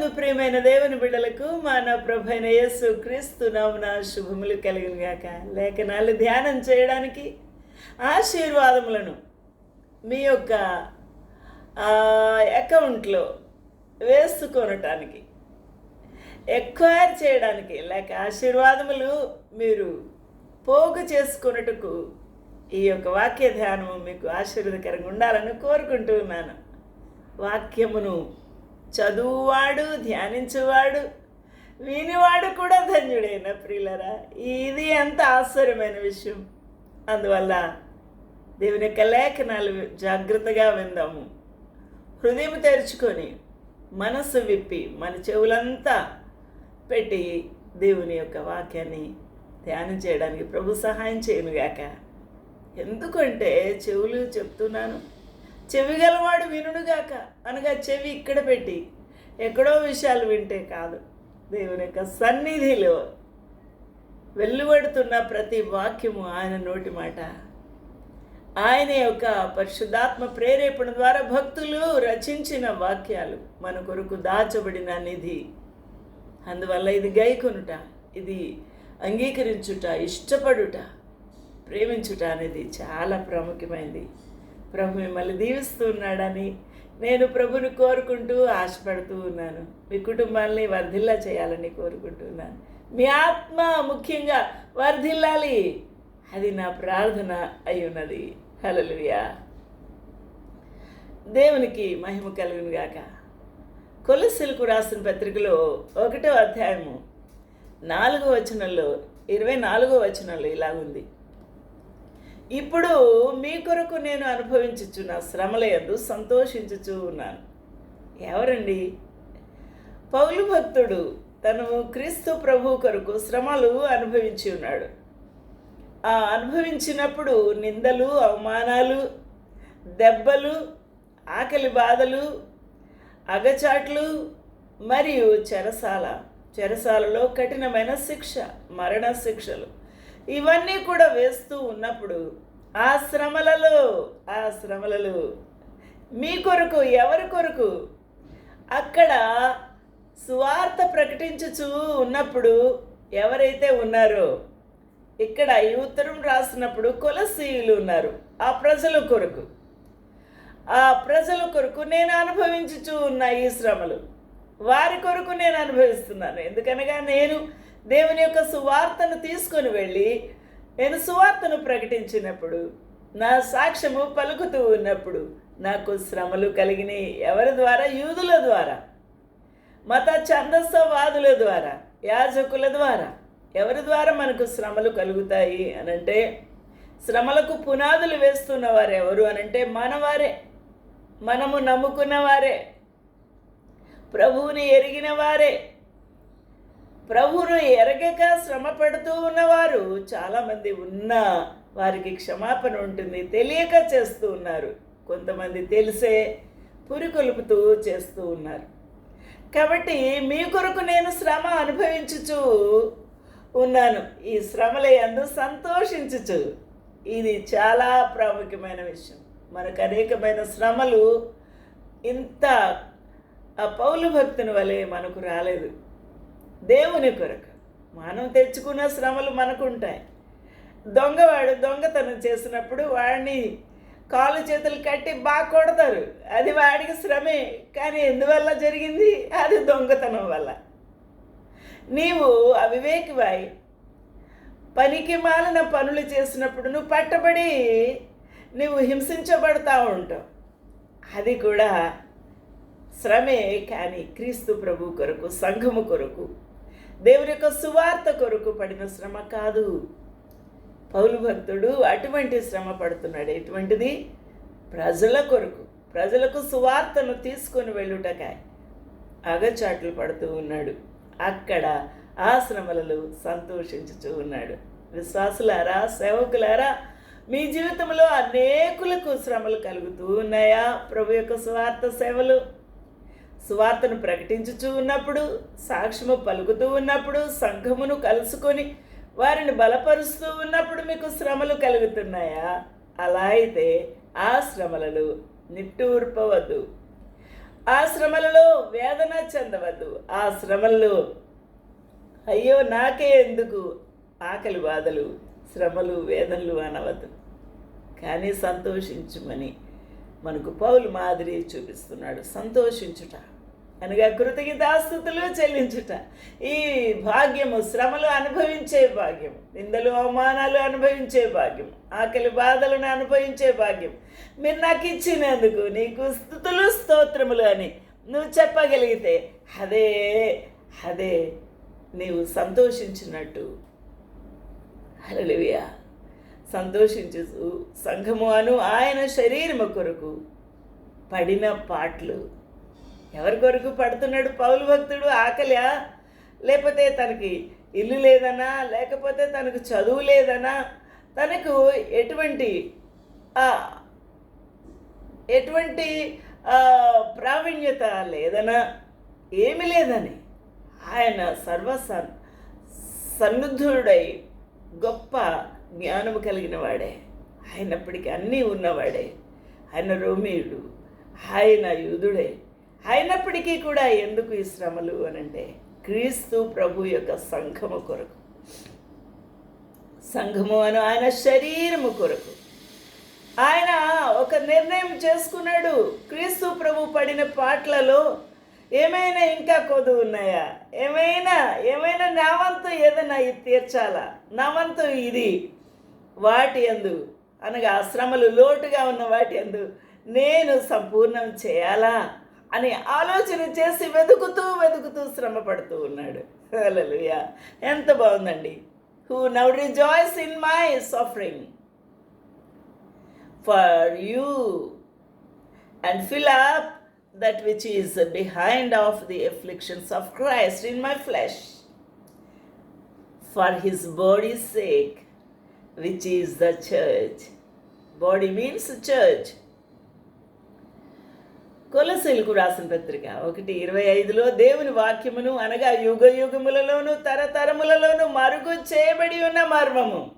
ప్రభునందు ప్రియమైన దేవుని బిడ్డలకు మన ప్రభైన యేసు క్రీస్తు నామున శుభములు కలిగినగాక. లేఖనాలు ధ్యానం చేయడానికి ఆశీర్వాదములను మీ యొక్క అకౌంట్లో వేసుకొనటానికి ఎక్వైర్ చేయడానికి లేక ఆశీర్వాదములు మీరు పోగు చేసుకొనుటకు ఈ యొక్క వాక్య ధ్యానము మీకు ఆశీర్వదకరంగా ఉండాలని కోరుకుంటూ ఉన్నాను. వాక్యమును చదువువాడు ధ్యానించువాడు వినివాడు కూడా ధన్యుడైన ప్రియులరా. ఇది ఎంత ఆశ్చర్యమైన విషయం. అందువల్ల దేవుని యొక్క లేఖనాలు జాగ్రత్తగా విందాము. హృదయం తెరుచుకొని మనసు విప్పి మన చెవులంతా పెట్టి దేవుని యొక్క వాక్యాన్ని ధ్యానం చేయడానికి ప్రభు సహాయం చేయనుగాక. ఎందుకంటే చెవులు చెప్తున్నాను చెవి గలవాడు వినుడుగాక అనగా చెవి ఇక్కడ పెట్టి ఎక్కడో విషయాలు వింటే కాదు. దేవుని యొక్క సన్నిధిలో వెల్లువడుతున్న ప్రతి వాక్యము ఆయన నోటి మాట. ఆయన యొక్క పరిశుద్ధాత్మ ప్రేరేపణ ద్వారా భక్తులు రచించిన వాక్యాలు మన కొరకు దాచబడిన నిధి. అందువల్ల ఇది గైకొనుట ఇది అంగీకరించుట ఇష్టపడుట ప్రేమించుట అనేది చాలా ప్రాముఖ్యమైనది. ప్రభు మిమ్మల్ని దీవిస్తున్నాడని నేను ప్రభుని కోరుకుంటూ ఆశపడుతూ ఉన్నాను. మీ కుటుంబాన్ని వర్ధిల్లా చేయాలని కోరుకుంటున్నాను. మీ ఆత్మ ముఖ్యంగా వర్ధిల్లాలి. అది నా ప్రార్థన అయి ఉన్నది. హలలుయా దేవునికి మహిమ కలుగును గాక. కొలసిలకు రాసిన పత్రికలో ఒకటో అధ్యాయము నాలుగో వచనంలో ఇరవై నాలుగో వచనంలో ఇలాగుంది ఇప్పుడు మీ కొరకు నేను అనుభవించుచున్న నా శ్రమలయందు సంతోషించుచూ ఉన్నాను. ఎవరండి? పౌలు భక్తుడు తను క్రీస్తు ప్రభు కొరకు శ్రమలు అనుభవించి ఉన్నాడు. ఆ అనుభవించినప్పుడు నిందలు అవమానాలు దెబ్బలు ఆకలి బాధలు అగచాట్లు మరియు చెరసాల చెరసాలలో కఠినమైన శిక్ష మరణ శిక్షలు ఇవన్నీ కూడా వేస్తూ ఉన్నప్పుడు ఆ శ్రమలలో ఆ శ్రమలలో మీ కొరకు ఎవరి కొరకు? అక్కడ సువార్త ప్రకటించుచూ ఉన్నప్పుడు ఎవరైతే ఉన్నారో ఇక్కడ ఈ ఉత్తరం రాసినప్పుడు కొలసీయులు ఉన్నారు ఆ ప్రజల కొరకు. ఆ ప్రజల కొరకు నేను అనుభవించుచూ ఉన్న ఈ శ్రమలు వారి కొరకు నేను అనుభవిస్తున్నాను. ఎందుకనగా నేను దేవుని యొక్క సువార్తను తీసుకొని వెళ్ళి నేను సువార్తను ప్రకటించినప్పుడు నా సాక్ష్యము పలుకుతూ ఉన్నప్పుడు నాకు శ్రమలు కలిగినాయి. ఎవరి ద్వారా? యూదుల ద్వారా. మత ఛందస్సవాదుల ద్వారా. యాజకుల ద్వారా. ఎవరి ద్వారా మనకు శ్రమలు కలుగుతాయి అనంటే శ్రమలకు పునాదులు వేస్తున్న వారు ఎవరు అనంటే మనవారే. మనము నమ్ముకున్న వారే ప్రభువుని ఎరిగిన వారే ప్రభువును ఎరగక శ్రమ పడుతూ ఉన్నవారు చాలామంది ఉన్నా వారికి క్షమాపణ ఉంటుంది తెలియక చేస్తూ ఉన్నారు. కొంతమంది తెలిసే పురికొలుపుతూ చేస్తూ ఉన్నారు. కాబట్టి మీ కొరకు నేను శ్రమ అనుభవించుచు ఉన్నాను. ఈ శ్రమల ఎందు సంతోషించుచు. ఇది చాలా ప్రాముఖ్యమైన విషయం. మనకు అనేకమైన శ్రమలు ఇంత ఆ పౌలు భక్తుని వలె మనకు రాలేదు. దేవుని కొరకు. మనం తెచ్చుకున్న శ్రమలు మనకు ఉంటాయి దొంగవాడు దొంగతనం చేసినప్పుడు వాడిని కాలు చేతులు కట్టి బాగా కొడతారు. అది వాడికి శ్రమే కానీ ఎందువల్ల జరిగింది? అది దొంగతనం వల్ల. నీవు అవివేకివాయి పనికి మాలిన పనులు చేసినప్పుడు నువ్వు పట్టబడి నువ్వు హింసించబడతా ఉంటావు. అది కూడా శ్రమే కానీ క్రీస్తు ప్రభు కొరకు సంఘము కొరకు దేవుని యొక్క సువార్త కొరకు పడిన శ్రమ కాదు. పౌలు భక్తుడు అటువంటి శ్రమ పడుతున్నాడు. ఎటువంటిది? ప్రజల కొరకు ప్రజలకు సువార్తను తీసుకొని వెళ్ళుటకాయ. అగచాట్లు పడుతూ ఉన్నాడు. అక్కడ ఆ శ్రమలలో సంతోషించుతూ ఉన్నాడు. విశ్వాసులారా సేవకులారా మీ జీవితంలో అనేకులకు శ్రమలు కలుగుతూ ఉన్నాయా? ప్రభు యొక్క స్వార్థ సేవలు? సువార్తను ప్రకటించుచూ ఉన్నప్పుడు సాక్ష్యము పలుకుతూ ఉన్నప్పుడు సంఘమును కలుసుకొని వారిని బలపరుస్తూ ఉన్నప్పుడు మీకు శ్రమలు కలుగుతున్నాయా? అలా అయితే ఆ శ్రమలలో నిట్టూర్పవద్దు. ఆ శ్రమలలో వేదన చెందవద్దు. ఆ శ్రమల్లో అయ్యో నాకే ఎందుకు? ఆకలి బాధలు శ్రమలు వేదనలు అనవద్దు. కానీ సంతోషించుమని మనకు పౌలు మాదిరి చూపిస్తున్నాడు. సంతోషించుట అనగా కృతజ్ఞతాస్థుతులు చెల్లించుట. ఈ భాగ్యము శ్రమలు అనుభవించే భాగ్యం నిందలు అవమానాలు అనుభవించే భాగ్యం ఆకలి బాధలను అనుభవించే భాగ్యం మీరు నాకు ఇచ్చినందుకు నీకు స్థుతులు స్తోత్రములు అని నువ్వు చెప్పగలిగితే అదే అదే నీవు సంతోషించినట్టు. అలలివియా సంతోషించు సంఘము అను ఆయన శరీరము కొరకు పడిన పాటలు ఎవరి కొరకు పడుతున్నాడు పౌలు భక్తుడు ఆకలియా? లేకపోతే తనకి ఇల్లు లేదనా? లేకపోతే తనకు చదువు లేదనా? తనకు ఎటువంటి ఆ, ఎటువంటి ప్రావీణ్యత లేదనా? ఏమి లేదని. ఆయన సర్వ సన్- సన్నుద్ధుడై గొప్ప జ్ఞానము కలిగిన వాడే. ఆయనప్పటికీ అన్నీ ఉన్నవాడే. ఆయన రోమీయుడు. ఆయన యూదుడే. అయినప్పటికీ కూడా ఎందుకు ఈ శ్రమలు అనంటే క్రీస్తు ప్రభు యొక్క సంఘము కొరకు. సంఘము అను ఆయన శరీరము కొరకు. ఆయన ఒక నిర్ణయం చేసుకున్నాడు. క్రీస్తు ప్రభు పడిన పాటలలో ఏమైనా ఇంకా కొదు ఉన్నాయా? ఏమైనా ఏమైనా నా వంతు ఏదైనా ఇది తీర్చాలా? నా వంతు ఇది. వాటి అందు అనగా శ్రమలు లోటుగా ఉన్న వాటి అందు నేను సంపూర్ణం చేయాలా? అని ఆలోచన చేసి వెతుకుతూ వెతుకుతూ శ్రమ పడుతూ ఉన్నాడు ఎంత బాగుందండి. Who now rejoice in my suffering for you and fill up that which is behind of the afflictions of Christ in my flesh for his body sake which is the church body means church కొలసీలకు రాసిన పత్రిక. ఒకటి ఇరవై ఐదులో దేవుని వాక్యమును అనగా యుగ యుగములలోను తరతరములలోను మరుగు చేయబడి ఉన్న మర్మము.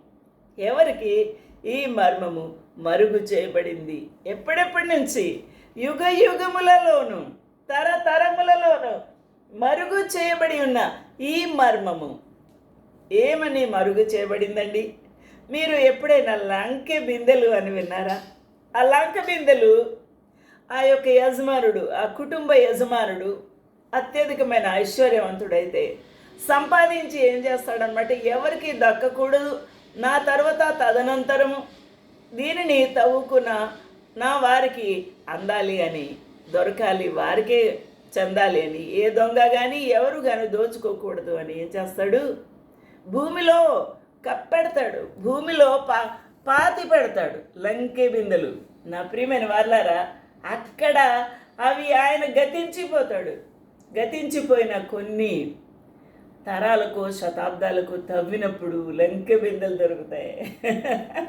ఎవరికి? ఈ మర్మము మరుగు చేయబడింది. ఎప్పుడెప్పటి నుంచి? యుగ యుగములలోను తరతరములలోను మరుగు చేయబడి ఉన్న ఈ మర్మము. ఏమని మరుగు చేయబడిందండి? మీరు ఎప్పుడైనా లంకె బిందెలు అని విన్నారా? ఆ లంక బిందెలు ఆ యొక్క యజమానుడు ఆ కుటుంబ యజమానుడు అత్యధికమైన ఐశ్వర్యవంతుడైతే సంపాదించి ఏం చేస్తాడనమాట ఎవరికి దక్కకూడదు. నా తర్వాత తదనంతరము దీనిని తవ్వుకున్న నా వారికి అందాలి అని దొరకాలి వారికే చెందాలి అని ఏ దొంగ కానీ ఎవరు కానీ దోచుకోకూడదు అని ఏం చేస్తాడు? భూమిలో కప్పెడతాడు. భూమిలో పా పాతి పెడతాడు. లంకె బిందెలు. నా ప్రియమైన వాళ్ళారా అక్కడ అవి ఆయన గతించిపోతాడు. గతించిపోయిన కొన్ని తరాలకు శతాబ్దాలకు తవ్వినప్పుడు లంకె బిందెలు దొరుకుతాయి.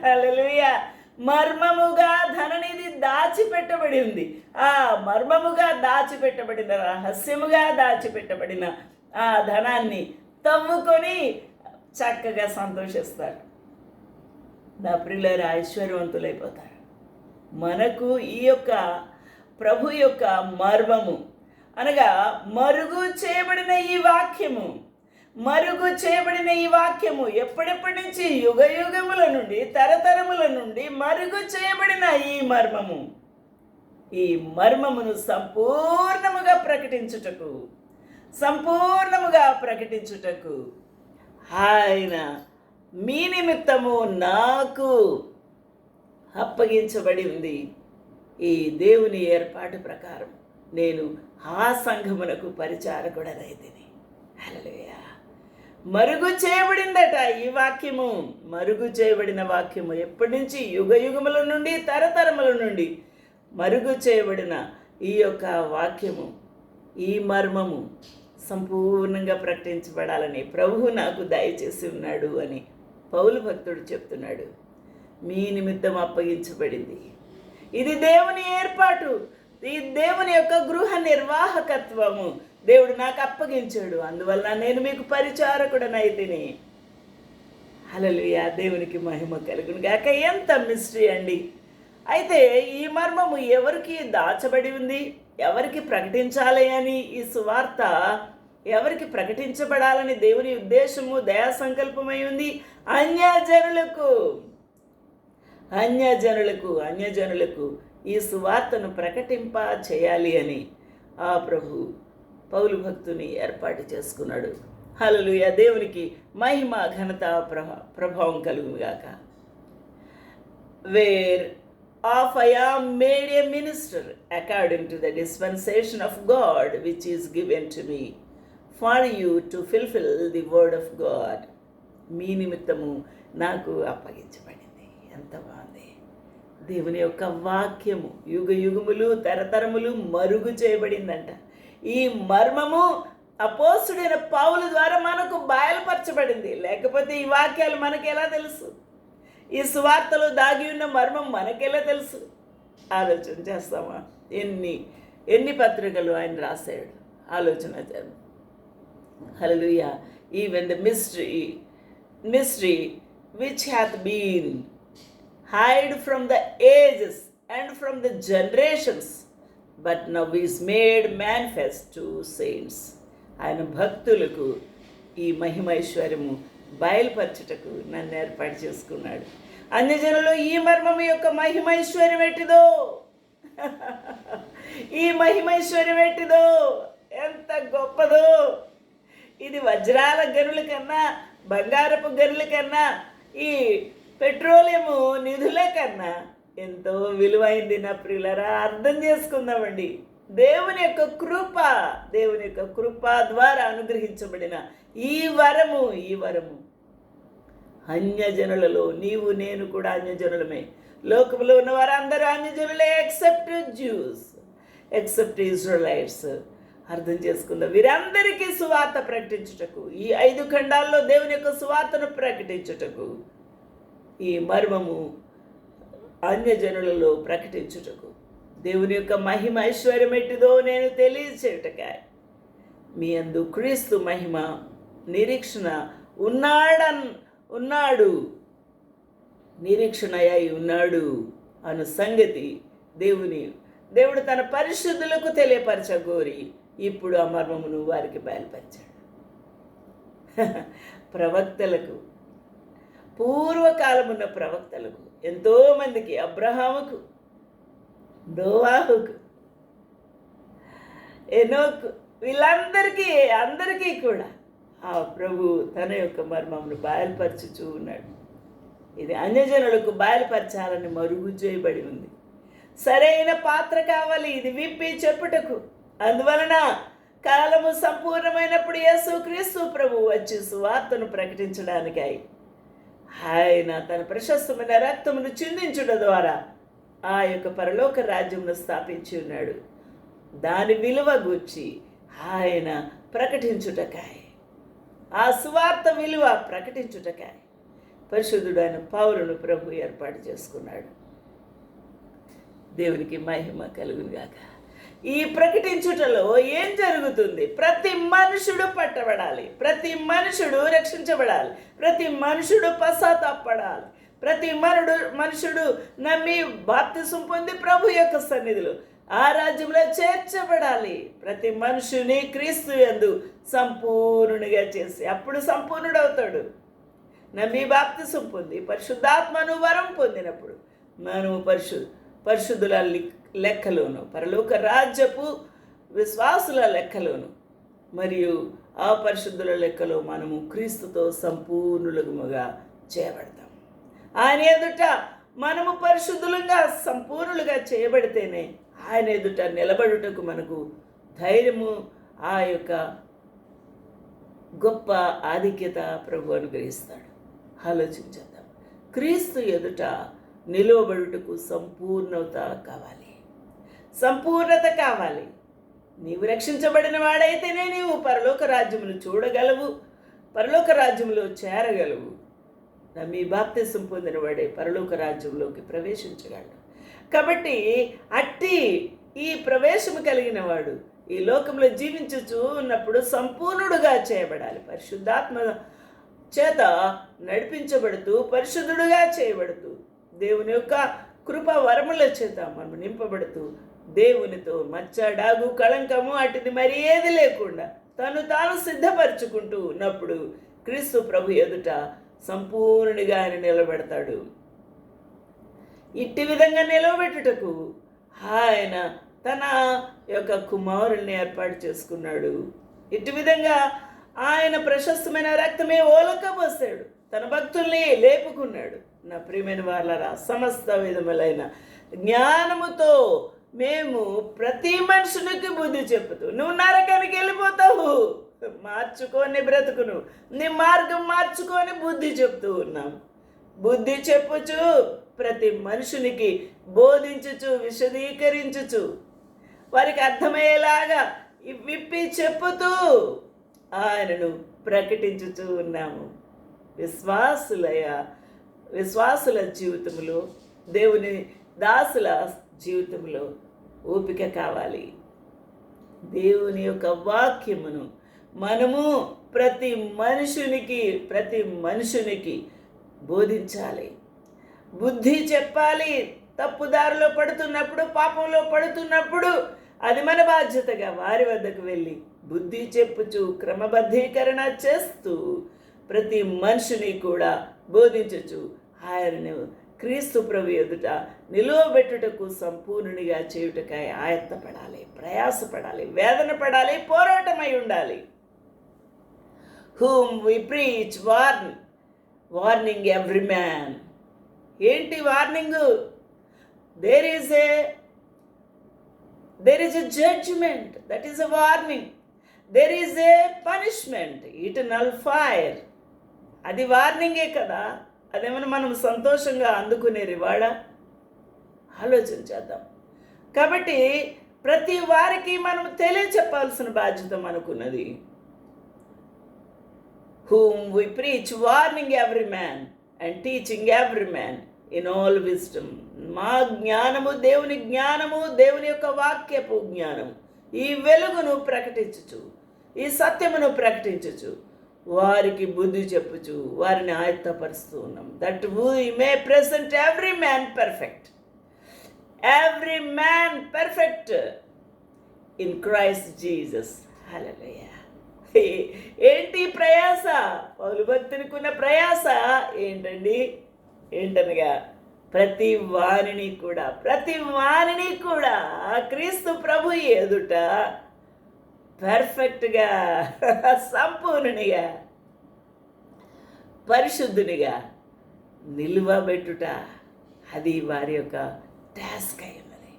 హల్లెలూయా! మర్మముగా ధననిధి దాచిపెట్టబడి ఉంది ఆ మర్మముగా దాచిపెట్టబడిన రహస్యముగా దాచిపెట్టబడిన ఆ ధనాన్ని తవ్వుకొని చక్కగా సంతోషిస్తాడు. నా ప్రియులారు ఐశ్వర్యవంతులైపోతారు. మనకు ఈ యొక్క ప్రభు యొక్క మర్మము. అనగా మరుగు చేయబడిన ఈ వాక్యము మరుగు చేయబడిన ఈ వాక్యము ఎప్పటిప్పటి నుంచి యుగ యుగముల నుండి తరతరముల నుండి మరుగు చేయబడిన ఈ మర్మము. ఈ మర్మమును సంపూర్ణముగా ప్రకటించుటకు సంపూర్ణముగా ప్రకటించుటకు ఆయన మీ నిమిత్తము నాకు అప్పగించబడి ఉంది. ఈ దేవుని ఏర్పాటు ప్రకారం నేను ఆ సంఘమునకు పరిచారకుడనైతిని. హల్లెలూయా. మరుగు చేయబడిందట ఈ వాక్యము. మరుగు చేయబడిన వాక్యము ఎప్పటి నుంచి? యుగ యుగముల నుండి తరతరముల నుండి మరుగు చేయబడిన ఈ యొక్క వాక్యము ఈ మర్మము సంపూర్ణంగా ప్రకటించబడాలని ప్రభువు నాకు దయచేసి ఉన్నాడు అని పౌలు భక్తుడు చెప్తున్నాడు. మీ నిమిత్తం అప్పగించబడింది. ఇది దేవుని ఏర్పాటు. ఈ దేవుని యొక్క గృహ నిర్వాహకత్వము. దేవుడు నాకు అప్పగించాడు. అందువల్ల నేను మీకు పరిచారకుడనైతిని. హల్లెలూయా. దేవునికి మహిమ కలుగును గాక. ఎంత మిస్టరీ అండి. అయితే ఈ మర్మము ఎవరికి దాచబడి ఉంది? ఎవరికి ప్రకటించాలి అని ఈ సువార్త ఎవరికి ప్రకటించబడాలని దేవుని ఉద్దేశము దయా సంకల్పమై ఉంది? అన్యజనులకు. అన్యజనులకు అన్యజనులకు ఈ సువార్తను ప్రకటింప చేయాలి అని ఆ ప్రభు పౌలు భక్తుని ఏర్పాటు చేసుకున్నాడు. హల్లెలూయా. దేవునికి మహిమ ఘనత ప్రభా ప్రభావం కలుగుగాక whereof I am made a minister according to the dispensation of God which is given to me for you to fulfil the word of God మీ నిమిత్తము నాకు అప్పగించబడి ఎంత బాగుంది. దేవుని యొక్క వాక్యము యుగ యుగములు తరతరములు మరుగు చేయబడిందంట. ఈ మర్మము అపోసుడైన పావుల ద్వారా మనకు బయలుపరచబడింది. లేకపోతే ఈ వాక్యాలు మనకెలా ఎలా తెలుసు? ఈ సువార్తలో దాగి ఉన్న మర్మం మనకెలా తెలుసు? ఆలోచన చేస్తామా? ఎన్ని ఎన్ని పత్రికలు ఆయన రాశాడు? ఆలోచన చేద్దాం. Hallelujah even the mystery mystery which hath been hide from the ages and from the generations, but now is made manifest to saints. ఆయన భక్తులకు ఈ మహిమైశ్వర్యము బయలుపరచుటకు నన్ను ఏర్పాటు చేసుకున్నాడు. అన్యజనులు ఈ మర్మము యొక్క మహిమైశ్వర్యం ఎట్టిదో ఈ మహిమైశ్వర్యం ఎట్టిదో ఎంత గొప్పదో? ఇది వజ్రాల గనుల కన్నా బంగారపు గనుల కన్నా ఈ పెట్రోలియము నిధుల కన్నా ఎంతో విలువైంది నా ప్రియులరా అర్థం చేసుకుందామండి. దేవుని యొక్క కృప దేవుని యొక్క కృప ద్వారా అనుగ్రహించబడిన ఈ వరము ఈ వరము. అన్యజనులలో నీవు నేను కూడా అన్యజనులమే. లోకంలో ఉన్న వారందరూ అన్యజనులే ఎక్సెప్ట్ జ్యూస్ ఎక్సెప్ట్ ఇజ్రాయలైట్స్ అర్థం చేసుకుందాం. వీరందరికీ సువార్త ప్రకటించుటకు ఈ ఐదు ఖండాల్లో దేవుని యొక్క సువార్తను ప్రకటించుటకు. ఈ మర్మము అన్యజనులలో ప్రకటించుటకు. దేవుని యొక్క మహిమ ఐశ్వర్యం ఎట్టిదో నేను తెలియచేయుటకాయ మీ అందు క్రీస్తు మహిమ నిరీక్షణ ఉన్నాడన్ ఉన్నాడు. నిరీక్షణ అయి ఉన్నాడు అను సంగతి దేవుని దేవుడు తన పరిశుద్ధులకు తెలియపరచగోరి ఇప్పుడు ఆ మర్మమును వారికి బయలుపరిచాడు. ప్రవక్తలకు పూర్వకాలమున్న ప్రవక్తలకు ఎంతోమందికి అబ్రహాముకు నోవాహుకు ఎనోకు వీళ్ళందరికీ అందరికీ కూడా ఆ ప్రభు తన యొక్క మర్మమును బయలుపరచుచూ ఉన్నాడు. ఇది అన్యజనులకు బయలుపరచాలని మరుగు చేయబడి ఉంది. సరైన పాత్ర కావాలి ఇది విప్పి చెప్పుటకు. అందువలన కాలము సంపూర్ణమైనప్పుడు యేసు క్రీస్తు ప్రభు వచ్చి సువార్తను ప్రకటించడానికై ఆయన తన ప్రశస్తమైన రక్తమును చిందించుట ద్వారా ఆ యొక్క పరలోక రాజ్యమును స్థాపించి ఉన్నాడు. దాని విలువ గూర్చి ఆయన ప్రకటించుటకాయ. ఆ సువార్త విలువ ప్రకటించుటకాయ. పరిశుద్ధుడైన పౌరును ప్రభు ఏర్పాటు చేసుకున్నాడు. దేవునికి మహిమ కలుగునుగాక. ఈ ప్రకటించుటలో ఏం జరుగుతుంది? ప్రతి మనుషుడు పట్టబడాలి. ప్రతి మనుషుడు రక్షించబడాలి. ప్రతి మనుషుడు పశ్చాత్తాపడాలి. ప్రతి మనుడు మనుషుడు నమ్మి బాప్తిసం పొంది ప్రభు యొక్క సన్నిధిలో ఆ రాజ్యంలో చేర్చబడాలి. ప్రతి మనుషుని క్రీస్తు యందు సంపూర్ణునిగా చేసి అప్పుడు సంపూర్ణుడవుతాడు. నమ్మి బాప్తిసం పొంది పరిశుద్ధాత్మను వరం పొందినప్పుడు మనము పరిశు పరిశుద్ధుల లెక్కలోను పరలోక రాజ్యపు విశ్వాసుల లెక్కలోను. మరియు ఆ పరిశుద్ధుల లెక్కలో మనము క్రీస్తుతో సంపూర్ణులుగా చేయబడతాం. ఆయన ఎదుట మనము పరిశుద్ధులుగా సంపూర్ణులుగా చేయబడితేనే ఆయన ఎదుట నిలబడుటకు మనకు ధైర్యము ఆ యొక్క గొప్ప ఆధిక్యత ప్రభు అనుగ్రహిస్తాడు. ఆలోచించేద్దాం. క్రీస్తు ఎదుట నిలువబడుటకు సంపూర్ణత కావాలి. సంపూర్ణత కావాలి. నీవు రక్షించబడిన వాడైతేనే నీవు పరలోక రాజ్యమును చూడగలవు పరలోక రాజ్యములో చేరగలవు. నమ్మి బాప్తిసం పొందినవాడే పరలోక రాజ్యంలోకి ప్రవేశించగలడు. కాబట్టి అట్టి ఈ ప్రవేశము కలిగిన వాడు ఈ లోకంలో జీవించుచూ ఉన్నప్పుడు సంపూర్ణుడుగా చేయబడాలి. పరిశుద్ధాత్మ చేత నడిపించబడుతూ పరిశుద్ధుడుగా చేయబడుతూ దేవుని యొక్క కృప వరముల చేత మనం నింపబడుతూ దేవునితో మచ్చడాగు కళంకము అటుది మరి ఏది లేకుండా తను తాను సిద్ధపరచుకుంటూ ఉన్నప్పుడు క్రీస్తు ప్రభు ఎదుట సంపూర్ణిగా ఆయన నిలబెడతాడు. ఇట్టి విధంగా నిలబెట్టుటకు ఆయన తన యొక్క కుమారుల్ని ఏర్పాటు చేసుకున్నాడు. ఇట్టి విధంగా ఆయన ప్రశస్తమైన రక్తమే ఓలకపోసాడు తన భక్తుల్ని లేపుకున్నాడు. నా ప్రియమైన వాళ్ళరా సమస్త విధములైన జ్ఞానముతో మేము ప్రతి మనుషునికి బుద్ధి చెబుతూ నువ్వు నరకానికి వెళ్ళిపోతావు మార్చుకొని బ్రతుకును నీ మార్గం మార్చుకొని బుద్ధి చెప్తూ ఉన్నాం. బుద్ధి చెప్పుచు ప్రతి మనుషునికి బోధించుచు విశదీకరించుచు వారికి అర్థమయ్యేలాగా విప్పి చెప్పుతూ ఆయనను ప్రకటించుతూ ఉన్నాము. విశ్వాసులయ విశ్వాసుల జీవితంలో దేవుని దాసుల జీవితంలో ఓపిక కావాలి. దేవుని యొక్క వాక్యమును మనము ప్రతి మనుషునికి ప్రతి మనుషునికి బోధించాలి. బుద్ధి చెప్పాలి. తప్పుదారిలో పడుతున్నప్పుడు పాపంలో పడుతున్నప్పుడు అది మన బాధ్యతగా వారి వద్దకు వెళ్ళి బుద్ధి చెప్పుచు క్రమబద్ధీకరణ చేస్తూ ప్రతి మనిషిని కూడా బోధించచ్చు ఆయనను క్రీస్తు ప్రభు ఎదుట నిలువబెట్టుటకు సంపూర్ణునిగా చేయుటకై ఆయత్తపడాలి ప్రయాసపడాలి వేదన పడాలి పోరాటమై ఉండాలి. Whom we preach warn warning every man ఏంటి warning? There is a there is a judgment that is a warning there is a punishment eternal fire అది వార్నింగే కదా. అదేమైనా మనం సంతోషంగా అందుకునే రివాళ? ఆలోచన చేద్దాం. కాబట్టి ప్రతి వారికి మనం తెలియచెప్పాల్సిన బాధ్యత మనకున్నది. Whom we preach, warning every man and teaching every man in all wisdom. మా జ్ఞానము దేవుని జ్ఞానము దేవుని యొక్క వాక్యపు జ్ఞానము. ఈ వెలుగును ప్రకటించుచు ఈ సత్యమును ప్రకటించుచు వారికి బుద్ధి చెప్పుచు వారిని ఆయత్తపరుస్తూ ఉన్నాం. That we may present every man perfect every man perfect in Christ Jesus hallelujah ఏంటి ప్రయాస? పౌలు భక్తునికి ఉన్న ప్రయాస ఏంటండి? ఏంటనగా ప్రతి వారిని కూడా ప్రతి వారిని కూడా క్రీస్తు ప్రభు ఎదుట పర్ఫెక్ట్గా సంపూర్ణునిగా పరిశుద్ధునిగా నిలువబెట్టుట అది వారి యొక్క టాస్క్ అయి ఉన్నది.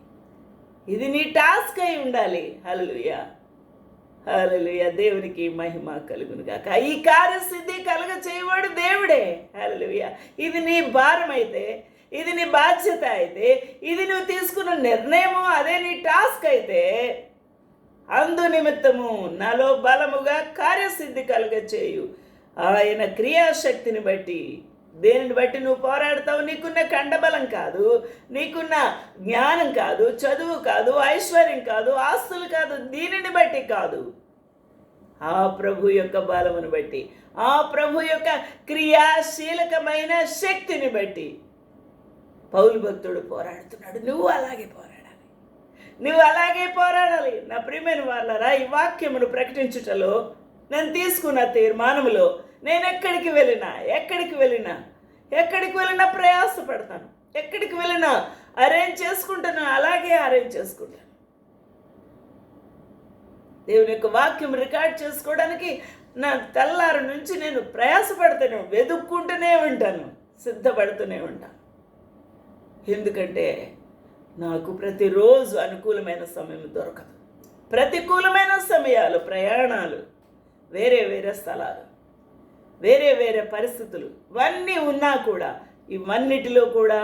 ఇది నీ టాస్క్ అయి ఉండాలి. హల్లెలూయా హలలుయ దేవునికి మహిమ కలుగును కాక ఈ కార్యసిద్ధి కలుగ చేయవాడు దేవుడే. హలలుయ ఇది నీ భారం అయితే ఇది నీ బాధ్యత అయితే ఇది నువ్వు తీసుకున్న నిర్ణయము అదే నీ టాస్క్ అయితే అందు నిమిత్తము నాలో బలముగా కార్యసిద్ధి కలుగ చేయు ఆయన క్రియాశక్తిని బట్టి దేనిని బట్టి నువ్వు పోరాడతావు? నీకున్న కండబలం కాదు నీకున్న జ్ఞానం కాదు చదువు కాదు ఐశ్వర్యం కాదు ఆస్తులు కాదు దీనిని బట్టి కాదు. ఆ ప్రభు యొక్క బలమును బట్టి ఆ ప్రభు యొక్క క్రియాశీలకమైన శక్తిని బట్టి పౌలు భక్తుడు పోరాడుతున్నాడు. నువ్వు అలాగే పోరాడు నువ్వు అలాగే పోరాడాలి. నా ప్రియమైన వాళ్ళరా ఈ వాక్యమును ప్రకటించుటలో నేను తీసుకున్న తీర్మానములో నేను ఎక్కడికి వెళ్ళినా ఎక్కడికి వెళ్ళినా ఎక్కడికి వెళ్ళినా ప్రయాసపడతాను. ఎక్కడికి వెళ్ళినా అరేంజ్ చేసుకుంటాను అలాగే అరేంజ్ చేసుకుంటాను. దేవుని యొక్క వాక్యం రికార్డ్ చేసుకోవడానికి నా తెల్లారి నుంచి నేను ప్రయాసపడతాను వెతుక్కుంటూనే ఉంటాను సిద్ధపడుతూనే ఉంటాను. ఎందుకంటే నాకు ప్రతిరోజు అనుకూలమైన సమయం దొరకదు. ప్రతికూలమైన సమయాలు ప్రయాణాలు వేరే వేరే స్థలాలు వేరే వేరే పరిస్థితులు ఇవన్నీ ఉన్నా కూడా ఇవన్నిటిలో కూడా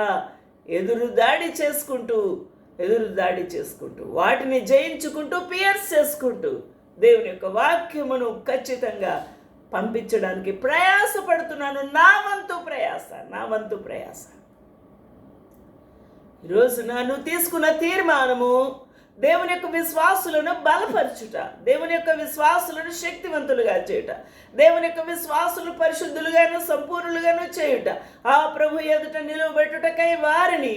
ఎదురు దాడి చేసుకుంటూ ఎదురు దాడి చేసుకుంటూ వాటిని జయించుకుంటూ పియర్స్ చేసుకుంటూ దేవుని యొక్క వాక్యమును ఖచ్చితంగా పంపించడానికి ప్రయాసపడుతున్నాను. నా వంతు ప్రయాస నా వంతు ప్రయాస. ఈరోజు నన్ను తీసుకున్న తీర్మానము దేవుని యొక్క విశ్వాసులను బలపరచుట దేవుని యొక్క విశ్వాసులను శక్తివంతులుగా చేయుట దేవుని యొక్క విశ్వాసులు పరిశుద్ధులుగాను సంపూర్ణులుగాను చేయుట. ఆ ప్రభు ఎదుట నిలువబెట్టుటకై వారిని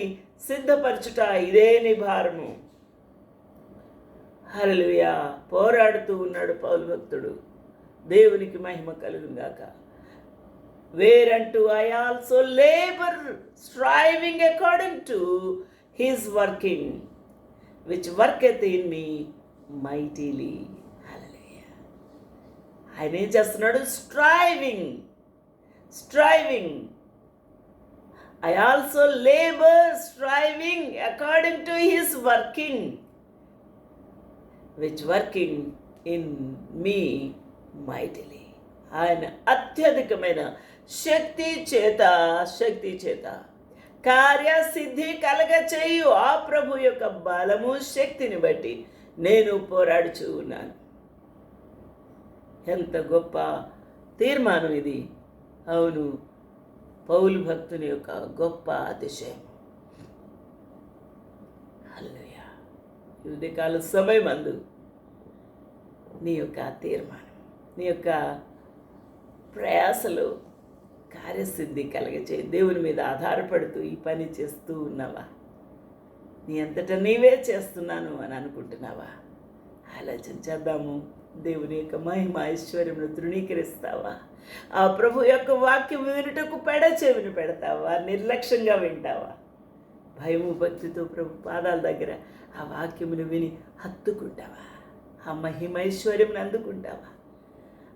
సిద్ధపరచుట ఇదే నీ భారము పోరాడుతూ ఉన్నాడు పౌలు భక్తుడు. దేవునికి మహిమ కలుగుగాక whereunto I also labour striving according to his working which worketh in me mightily ఆయన ఏం చేస్తున్నాడు striving striving I also labour striving according to his working which working in me mightily ఆయన అత్యధికమైన శక్తి చేత శక్తి చేత. కార్యసిద్ధి కలగ చేయు ఆ ప్రభు యొక్క బలము శక్తిని బట్టి నేను పోరాడుచు ఉన్నాను. ఎంత గొప్ప తీర్మానం ఇది. అవును పౌలు భక్తుని యొక్క గొప్ప అతిశయం. అల్లయ్యా ఈ సమయం అందు నీ యొక్క తీర్మానం నీ యొక్క ప్రయాసలు కార్యసిద్ధి కలగచే దేవుని మీద ఆధారపడుతూ ఈ పని చేస్తూ ఉన్నావా? నీ అంతటా నీవే చేస్తున్నాను అని అనుకుంటున్నావా? ఆలోచన చేద్దాము. దేవుని యొక్క మహిమ ఐశ్వర్యమును తృణీకరిస్తావా? ఆ ప్రభు యొక్క వాక్యం వినుటకు పెడ చెవిని పెడతావా? నిర్లక్ష్యంగా వింటావా? భయము భక్తితో ప్రభు పాదాల దగ్గర ఆ వాక్యమును విని హత్తుకుంటావా? ఆ మహిమైశ్వర్యమును అందుకుంటావా?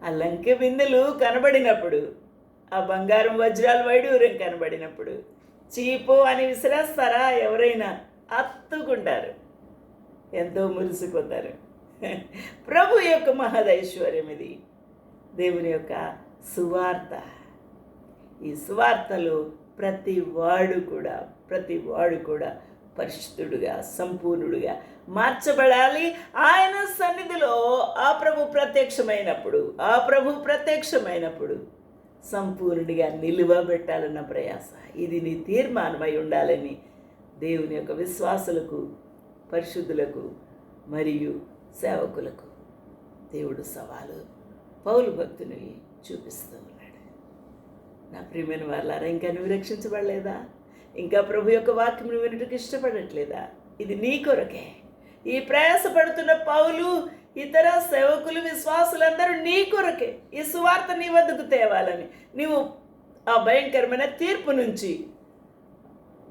ఆ లంకె బిందెలు కనబడినప్పుడు ఆ బంగారం వజ్రాలు వైడూర్యం కనబడినప్పుడు చీపు అని విసిరేస్తారా ఎవరైనా అత్తుకుంటారు. ఎంతో మురిసిపోతారు. ప్రభు యొక్క మహదైశ్వర్యం ఇది. దేవుని యొక్క సువార్త. ఈ సువార్తలో ప్రతి వాడు కూడా ప్రతి వాడు కూడా పరిశుద్ధుడుగా సంపూర్ణుడుగా మార్చబడాలి. ఆయన సన్నిధిలో ఆ ప్రభు ప్రత్యక్షమైనప్పుడు ఆ ప్రభు ప్రత్యక్షమైనప్పుడు సంపూర్ణుడిగా నిలువబెట్టాలన్న ప్రయాస. ఇది నీ తీర్మానమై ఉండాలని దేవుని యొక్క విశ్వాసులకు పరిశుద్ధులకు మరియు సేవకులకు దేవుడు సవాలు పౌలు భక్తుని చూపిస్తూ ఉన్నాడు. నా ప్రియమైన వాళ్ళారా ఇంకా నువ్వు రక్షించబడలేదా? ఇంకా ప్రభు యొక్క వాక్యం వినటకు ఇష్టపడట్లేదా? ఇది నీ కొరకే. ఈ ప్రయాసపడుతున్న పౌలు ఇతర సేవకులు విశ్వాసులందరూ నీ కొరకే ఈ సువార్త నీ వద్దకు తేవాలని. నీవు ఆ భయంకరమైన తీర్పు నుంచి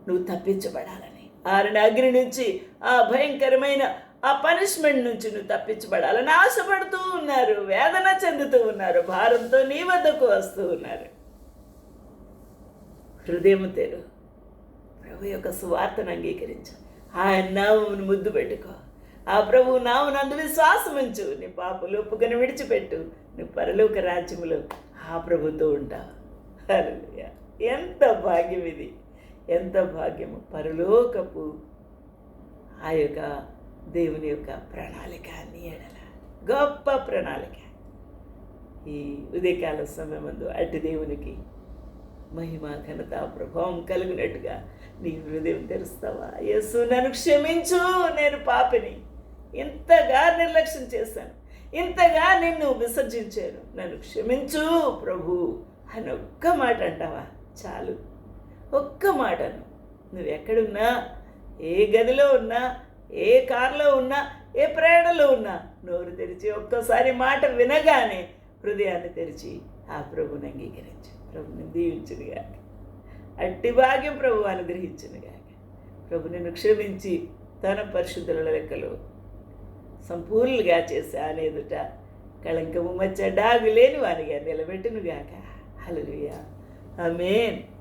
నువ్వు తప్పించబడాలని. ఆరిన అగ్ని నుంచి ఆ భయంకరమైన ఆ పనిష్మెంట్ నుంచి నువ్వు తప్పించబడాలని ఆశపడుతూ ఉన్నారు వేదన చెందుతూ ఉన్నారు భారంతో నీ వద్దకు వస్తూ ఉన్నారు. హృదయం తెరు ప్రభు యొక్క సువార్తను అంగీకరించు. ఆయన నామమును ముద్దు పెట్టుకో. ఆ ప్రభు నామనందు విశ్వాసం ఉంచు నీ పాపలు ఒప్పుకొని విడిచిపెట్టు. నువ్వు పరలోక రాజ్యములో ఆ ప్రభుతో ఉంటావు ఎంత భాగ్యం ఇది. ఎంత భాగ్యము. పరలోకపు ఆ యొక్క దేవుని యొక్క ప్రణాళిక నీ ఎడల. గొప్ప ప్రణాళిక. ఈ ఉదయకాల సమయమందు అటు దేవునికి మహిమ ఘనత ప్రభావం కలిగినట్టుగా నీ హృదయం తెరుస్తావా? యేసు నన్ను క్షమించు. నేను పాపిని. ఇంతగా నిర్లక్ష్యం చేశాను. ఇంతగా నిన్ను విసర్జించాను. నన్ను క్షమించు ప్రభు. అని ఒక్క మాట అంటావా? చాలు. ఒక్క మాటను నువ్వు ఎక్కడున్నా? ఏ గదిలో ఉన్నా? ఏ కారులో ఉన్నా? ఏ ప్రయాణంలో ఉన్నా? నోరు తెరిచి ఒక్కసారి మాట వినగానే హృదయాన్ని తెరిచి ఆ ప్రభుని అంగీకరించు. ప్రభుని దీవించునుగా అట్టి భాగ్యం ప్రభు అనుగ్రహించునుగా ప్రభు నిన్ను క్షమించి తన పరిశుద్ధుల లెక్కలో సంపూర్ణులుగా చేసి అనేదుట కళంకము మచ్చ డాగు లేని వానిగా నిలబెట్టునుగాక. హల్లెలూయా. ఆమేన్.